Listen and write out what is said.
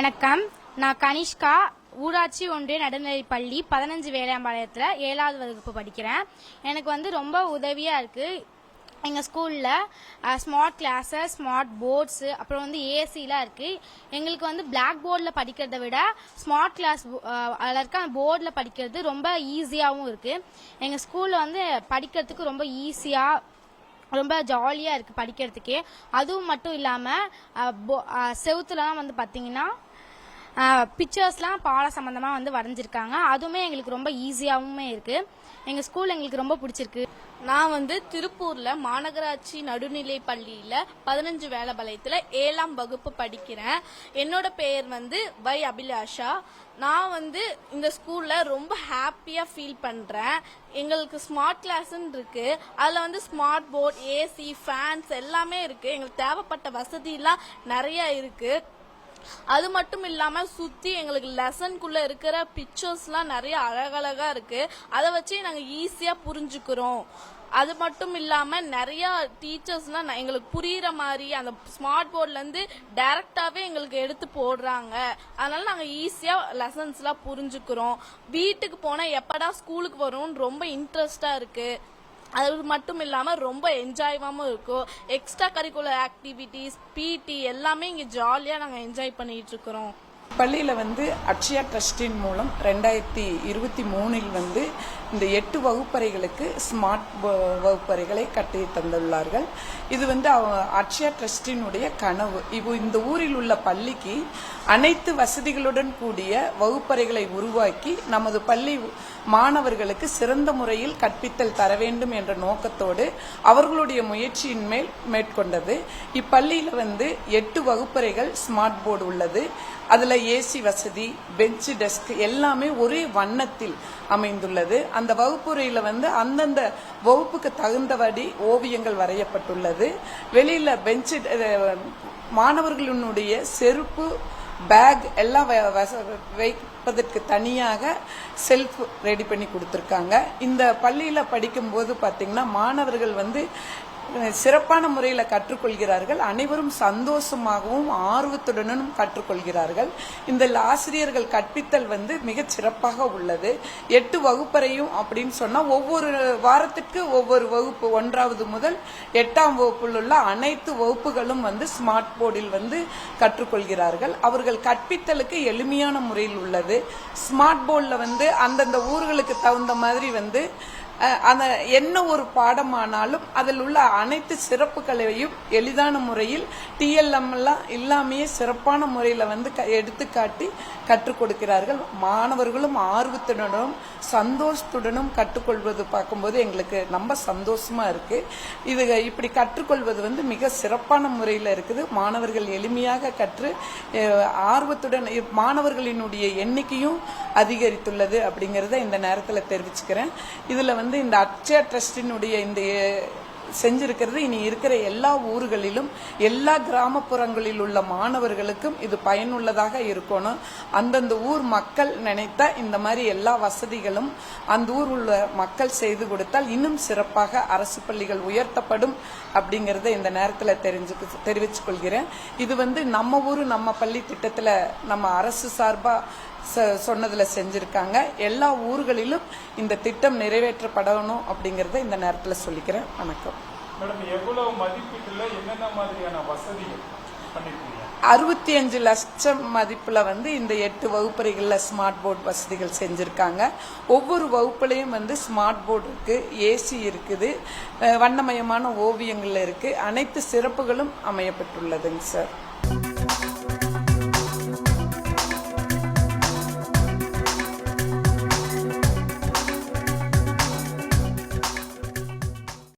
வணக்கம். நான் கனிஷ்கா ஊராட்சி ஒன்றிய நடுநிலை பள்ளி பதினஞ்சு வேளாம்பாளையத்தில் ஏழாவது வகுப்பு படிக்கிறேன். எனக்கு வந்து ரொம்ப உதவியாக இருக்குது எங்கள் ஸ்கூலில் ஸ்மார்ட் கிளாஸஸ் ஸ்மார்ட் போர்ட்ஸு அப்புறம் வந்து ஏசிலாம் இருக்குது எங்களுக்கு வந்து பிளாக் போர்டில் படிக்கிறத விட ஸ்மார்ட் கிளாஸ் அதில் இருக்க போர்டில் படிக்கிறது ரொம்ப ஈஸியாகவும் இருக்குது எங்கள் ஸ்கூலில் வந்து படிக்கிறதுக்கு ரொம்ப ஈஸியாக ரொம்ப ஜாலியாக இருக்குது படிக்கிறதுக்கே. அதுவும் மட்டும் இல்லாமல் செவுத்துலலாம் வந்து பார்த்தீங்கன்னா பிக்சர்ஸ்லாம் பாட சம்மந்தமாக வந்து வரைஞ்சிருக்காங்க. அதுவுமே எங்களுக்கு ரொம்ப ஈஸியாகவுமே இருக்குது எங்கள் ஸ்கூல் எங்களுக்கு ரொம்ப பிடிச்சிருக்கு. நான் வந்து திருப்பூரில் மாநகராட்சி நடுநிலை பள்ளியில் பதினஞ்சு வேலைபாளையத்துல ஏழாம் வகுப்பு படிக்கிறேன். என்னோட பெயர் வந்து வை அபிலாஷா. நான் வந்து இந்த ஸ்கூலில் ரொம்ப ஹாப்பியாக ஃபீல் பண்ணுறேன் எங்களுக்கு ஸ்மார்ட் கிளாஸ்ன்னு இருக்கு. அதில் வந்து ஸ்மார்ட் போர்ட் ஏசி ஃபேன்ஸ் எல்லாமே இருக்கு. எங்களுக்கு தேவைப்பட்ட வசதியெல்லாம் நிறைய இருக்குது அது மட்டும் இல்லாம சுத்தி எங்களுக்கு லெசனுக்குள்ள இருக்கிற பிக்சர்ஸ்லாம் நிறைய அழகழகா இருக்கு. அதை வச்சு நாங்க ஈஸியா புரிஞ்சுக்கிறோம். அது மட்டும் இல்லாம நிறைய டீச்சர்ஸ்லாம் எங்களுக்கு புரியுற மாதிரி அந்த ஸ்மார்ட் போர்ட்ல இருந்து டைரக்டாவே எங்களுக்கு எடுத்து போடுறாங்க. அதனால நாங்க ஈஸியா லெசன்ஸ்லாம் புரிஞ்சுக்கிறோம். வீட்டுக்கு போனா எப்படா ஸ்கூலுக்கு வரும்னு ரொம்ப இன்ட்ரெஸ்டா இருக்கு. அது மட்டும் இல்லாமல் ரொம்ப என்ஜாய்வாகவும் இருக்கும். எக்ஸ்ட்ரா கரிக்குலர் ஆக்டிவிட்டீஸ் பிடி எல்லாமே இங்கே ஜாலியாக நாங்கள் என்ஜாய் பண்ணிட்டு இருக்கிறோம். பள்ளியில் வந்து அக்ஷயா ட்ரஸ்டின் மூலம் ரெண்டாயிரத்தி இருபத்தி மூணில் வந்து இந்த எட்டு வகுப்பறைகளுக்கு ஸ்மார்ட் வகுப்பறைகளை கட்டி தந்துள்ளார்கள். இது வந்து அவ- ட்ரஸ்டினுடைய கனவு. இப்போ இந்த ஊரில் உள்ள பள்ளிக்கு அனைத்து வசதிகளுடன் கூடிய வகுப்பறைகளை உருவாக்கி நமது பள்ளி மாணவர்களுக்கு சிறந்த முறையில் கற்பித்தல் தர வேண்டும் என்ற நோக்கத்தோடு அவர்களுடைய முயற்சியின் மேல் மேற்கொண்டது. இப்பள்ளியில் வந்து எட்டு வகுப்பறைகள் ஸ்மார்ட் போர்டு உள்ளது. அதில் ஏசி வசதி பெஞ்சு டெஸ்க் எல்லாமே ஒரே வண்ணத்தில் அமைந்துள்ளது. அந்த வகுப்புரையில் வந்து அந்தந்த வகுப்புக்கு தகுந்தபடி ஓவியங்கள் வரையப்பட்டுள்ளது. வெளியில் பெஞ்சு மாணவர்களினுடைய செருப்பு பேக் எல்லாம் வ- வச- வைப்பதற்கு தனியாக செல்ஃப் ரெடி பண்ணி கொடுத்துருக்காங்க. இந்த பள்ளியில் படிக்கும்போது பார்த்தீங்கன்னா மாணவர்கள் வந்து சிறப்பான முறையில் கற்றுக்கொள்கிறார்கள். அனைவரும் சந்தோஷமாகவும் ஆர்வத்துடனும் கற்றுக்கொள்கிறார்கள். இந்த ஆசிரியர்கள் கற்பித்தல் வந்து மிக சிறப்பாக உள்ளது. எட்டு வகுப்பறையும் அப்படின்னு சொன்னால் ஒவ்வொரு வாரத்திற்கு ஒவ்வொரு வகுப்பு ஒன்றாவது முதல் எட்டாம் வகுப்பில் உள்ள அனைத்து வகுப்புகளும் வந்து ஸ்மார்ட் போர்டில் வந்து கற்றுக்கொள்கிறார்கள். அவர்கள் கற்பித்தலுக்கு எளிமையான முறையில் உள்ளது. ஸ்மார்ட் போர்டில் வந்து அந்தந்த ஊர்களுக்கு தகுந்த மாதிரி வந்து அந்த என்ன ஒரு பாடமானாலும் அதில் உள்ள அனைத்து சிறப்புகளையும் எளிதான முறையில் டிஎல்எம் எல்லாம் இல்லாமையே சிறப்பான முறையில் வந்து க- எடுத்துக்காட்டி கற்றுக் கொடுக்கிறார்கள். மாணவர்களும் ஆர்வத்துடனும் சந்தோஷத்துடனும் கற்றுக்கொள்வது பார்க்கும்போது எங்களுக்கு ரொம்ப சந்தோஷமாக இருக்குது இது இப்படி கற்றுக்கொள்வது வந்து மிக சிறப்பான முறையில் இருக்குது. மாணவர்கள் எளிமையாக கற்று ஆர்வத்துடன் மாணவர்களினுடைய எண்ணிக்கையும் அதிகரித்துள்ளது அப்படிங்கிறத இந்த நேரத்தில் தெரிவிச்சுக்கிறேன். இதில் வந்து வந்து இந்த அக்ஷயா ட்ரஸ்டினுடைய இந்த செஞ்சிருக்கிறது. இனி இருக்கிற எல்லா ஊர்களிலும் எல்லா கிராமப்புறங்களில் உள்ள மாணவர்களுக்கும் இது பயனுள்ளதாக இருக்கணும். அந்தந்த ஊர் மக்கள் நினைத்த இந்த மாதிரி எல்லா வசதிகளும் அந்த ஊர் உள்ள மக்கள் செய்து கொடுத்தால் இன்னும் சிறப்பாக அரசு பள்ளிகள் உயர்த்தப்படும் அப்படிங்கறத இந்த நேரத்தில் தெரிஞ்சு தெரிவித்துக் கொள்கிறேன் இது வந்து நம்ம ஊர் நம்ம பள்ளி திட்டத்தில் நம்ம அரசு சார்பாக சொன்னதுல செஞ்சிருக்காங்க. எல்லா ஊர்களிலும் இந்த திட்டம் நிறைவேற்றப்படணும் அப்படிங்கறத இந்த நேரத்துல சொல்லிக்கிறேன். வணக்கம். மேடம் எவ்வளவு மதிப்பீட்டுல என்னென்ன மாதிரியான வசதிகள் அறுபத்தி அஞ்சு லட்சம் மதிப்புல வந்து இந்த எட்டு வகுப்பறைகள்ல ஸ்மார்ட் போர்டு வசதிகள் செஞ்சிருக்காங்க. ஒவ்வொரு வகுப்புலையும் வந்து ஸ்மார்ட் போர்டு இருக்கு ஏசி இருக்குது வண்ணமயமான ஓவியங்கள் இருக்கு. அனைத்து சிறப்புகளும் அமையப்பட்டுள்ளதுங்க சார்.